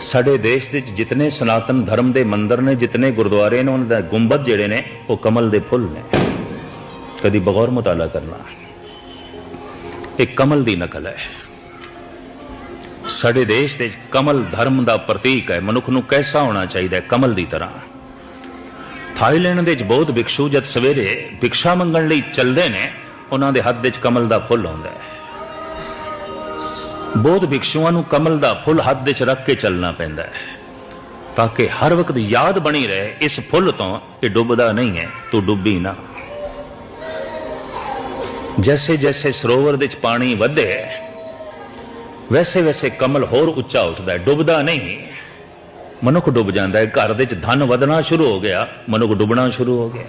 ਸਾਡੇ ਦੇਸ਼ ਦੇ ਵਿੱਚ ਜਿਤਨੇ ਸਨਾਤਨ ਧਰਮ ਦੇ ਮੰਦਰ ਨੇ, ਜਿਤਨੇ ਗੁਰਦੁਆਰੇ ਨੇ, ਉਹਨਾਂ ਦਾ ਗੁੰਬਦ ਜਿਹੜੇ ਨੇ, ਉਹ ਕਮਲ ਦੇ ਫੁੱਲ ਨੇ। ਕਦੀ ਬਗੌਰ ਮੁਤਾਲਾ ਕਰਨਾ। ਇਹ ਕਮਲ ਦੀ ਨਕਲ ਹੈ। ਸਾਡੇ ਦੇਸ਼ ਦੇ ਕਮਲ ਧਰਮ ਦਾ ਪ੍ਰਤੀਕ ਹੈ। ਮਨੁੱਖ ਨੂੰ ਕੈਸਾ ਹੋਣਾ ਚਾਹੀਦਾ ਹੈ? ਕਮਲ ਦੀ ਤਰ੍ਹਾਂ। ਥਾਈਲੈਂਡ ਦੇ ਵਿੱਚ ਬਹੁਤ ਭਿਕਸ਼ੂ ਜਦ ਸਵੇਰੇ ਭਿਕਸ਼ਾ ਮੰਗਣ ਲਈ ਚੱਲਦੇ ਨੇ, ਉਹਨਾਂ ਦੇ ਹੱਥ ਵਿੱਚ ਕਮਲ ਦਾ ਫੁੱਲ ਹੁੰਦਾ ਹੈ। ਬੋਧ ਭਿਕਸ਼ੂਆਂ ਨੂੰ ਕਮਲ ਦਾ ਫੁੱਲ ਹੱਥ ਵਿੱਚ ਰੱਖ ਕੇ ਚੱਲਣਾ ਪੈਂਦਾ ਹੈ। ਤਾਂ ਕਿ ਹਰ ਵਕਤ ਯਾਦ ਬਣੀ ਰਹੇ, ਇਸ ਫੁੱਲ ਤੋਂ ਇਹ ਡੁੱਬਦਾ ਨਹੀਂ ਹੈ, ਤੂੰ ਡੁੱਬੀ ਨਾ। ਜੈਸੇ ਜੈਸੇ ਸਰੋਵਰ ਵਿੱਚ ਪਾਣੀ ਵਧੇ, ਵੈਸੇ ਵੈਸੇ ਕਮਲ ਹੋਰ ਉੱਚਾ ਉੱਠਦਾ ਹੈ, ਡੁੱਬਦਾ ਨਹੀਂ। ਮਨੁੱਖ ਡੁੱਬ ਜਾਂਦਾ ਹੈ, ਘਰ ਦੇ ਵਿੱਚ ਧਨ ਵਧਣਾ ਸ਼ੁਰੂ ਹੋ ਗਿਆ, ਮਨੁੱਖ ਡੁੱਬਣਾ ਸ਼ੁਰੂ ਹੋ ਗਿਆ।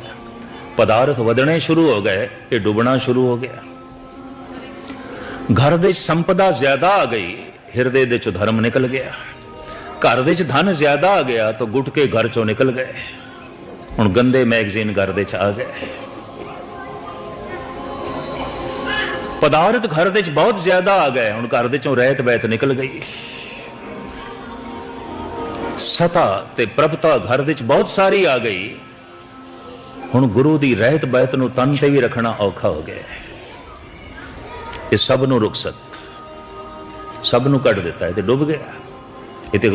ਪਦਾਰਥ ਵਧਣੇ ਸ਼ੁਰੂ ਹੋ ਗਏ, ਇਹ ਡੁੱਬਣਾ ਸ਼ੁਰੂ ਹੋ ਗਿਆ। ਘਰ ਦੇ ਵਿੱਚ ਸੰਪਦਾ ਜ਼ਿਆਦਾ ਆ ਗਈ, ਹਿਰਦੇ ਦੇ ਚੋਂ ਧਰਮ ਨਿਕਲ ਗਿਆ। ਘਰ ਦੇ ਵਿੱਚ ਧਨ ਜ਼ਿਆਦਾ ਆ ਗਿਆ, ਤਾਂ ਗੁੱਟ ਕੇ ਘਰ ਚੋਂ ਨਿਕਲ ਗਏ। ਹੁਣ ਗੰਦੇ ਮੈਗਜ਼ੀਨ ਘਰ ਦੇ ਚ ਆ ਗਏ। ਪਦਾਰਥ ਘਰ ਦੇ ਚ ਬਹੁਤ ਜ਼ਿਆਦਾ ਆ ਗਏ, ਹੁਣ ਘਰ ਦੇ ਚੋਂ ਰਹਿਤ ਬੈਤ ਨਿਕਲ ਗਈ। ਸਤਾ ਤੇ ਪ੍ਰਭਤਾ ਘਰ ਵਿੱਚ ਬਹੁਤ ਸਾਰੀ ਆ ਗਈ। ਹੁਣ ਗੁਰੂ ਦੀ ਰਹਿਤ ਬੈਤ ਨੂੰ ਤਨ ਤੇ ਵੀ ਰੱਖਣਾ ਔਖਾ ਹੋ ਗਿਆ। ਹੈ। ਇਹ ਸਭ ਨੂੰ ਰੁਖਸਤ ਸਭ ਨੂੰ ਕੱਢ ਦਿੱਤਾ ਇਹ ਤੇ ਡੁੱਬ ਗਿਆ। ਇਹ ਤੇ